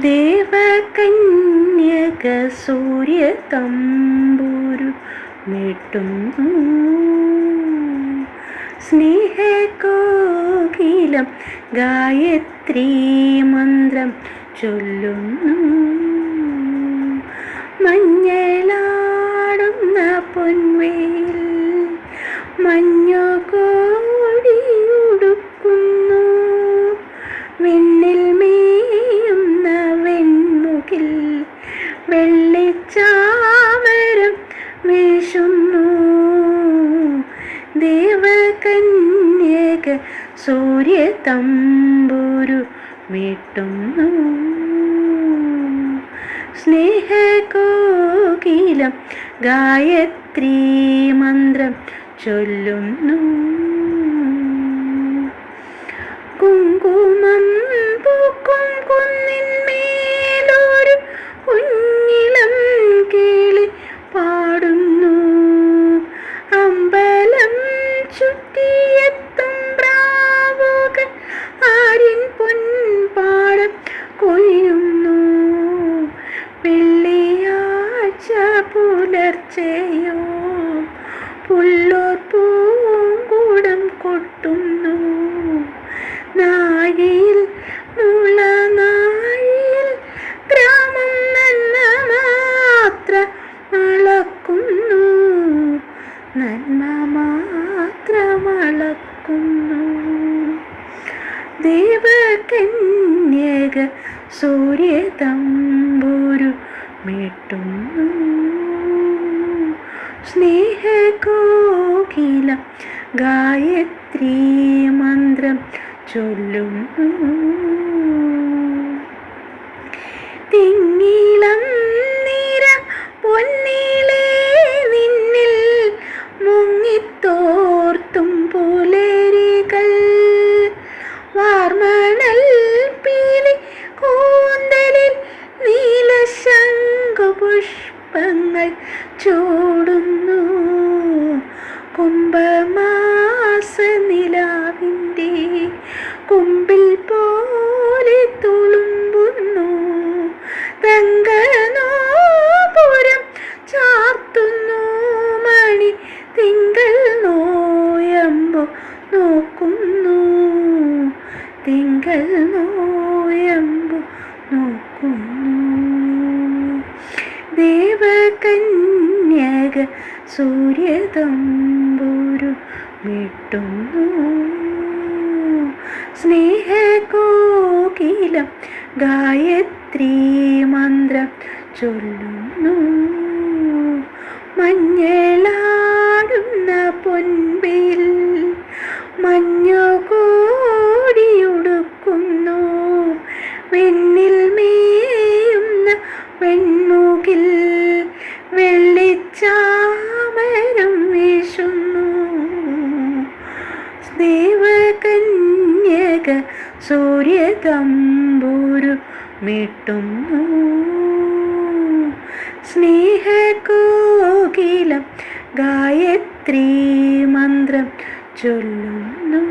ദേവകന്യക സൂര്യ തമ്പൂരു മീട്ടുന്നു. സ്നേഹകോകിലം ഗായത്രി മന്ത്രം ചൊല്ലുന്നു. മഞ്ഞളാടുന്ന പൊൻവേൽ മഞ്ഞ കോടിയുടുക്കുന്നു മേയുന്ന സൂര്യ തമ്പുരു മീട്ടുന്നു സ്നേഹകോകിലം ഗായത്രി മന്ത്രം ചൊല്ലുന്നു. പുലർച്ചെയോ പുള്ളോർ പൂങ്കൂടം കൊട്ടുന്നു. നാഴിയിൽ മുളനാഴിയിൽ ഗ്രാമം നന്മ മാത്ര അളക്കുന്നു. നന്മ മാത്ര അളക്കുന്നു. ദേവകന്യക സൂര്യതമ്പുരു മീട്ടുന്നു. സ്നേഹകോകിലം ഗായത്രീ മന്ത്രം ചൊല്ലുന്നു ചൂടുന്നു. കുംഭമാസ നിലാവിന്റെ കുമ്പിൽ പോലെ തുളുമ്പുന്നു. തങ്കനോപുരം ചാർത്തുന്നു. മണി തിങ്കൾ നോയമ്പോ നോക്കുന്നു. തിങ്കൾ നോയമ്പോ നോക്കുന്നു. ദേവകന്യക സൂര്യതമ്പുരു മീട്ടുന്നു സ്നേഹകോകിലം ഗായത്രി മന്ത്രം ചൊല്ലുന്നു. മഞ്ഞളാടുന്ന മീട്ടുന്നു സ്നേഹകോകിലം ഗായത്രി മന്ത്രം ചൊല്ലുന്നു.